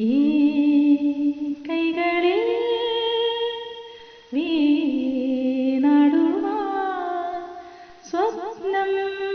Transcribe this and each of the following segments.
ഈ കൈകളിൽ സ്വപ്നം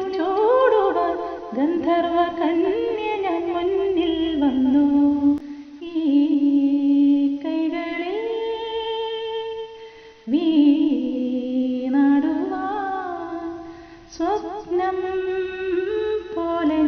തീർച്ചോടുവാൻ ഗന്ധർവ കന്യ ഞാൻ മുന്നിൽ വന്നു. ഈ കൈകളിൽ വീണാടുവാൻ സ്വപ്നം പോലെ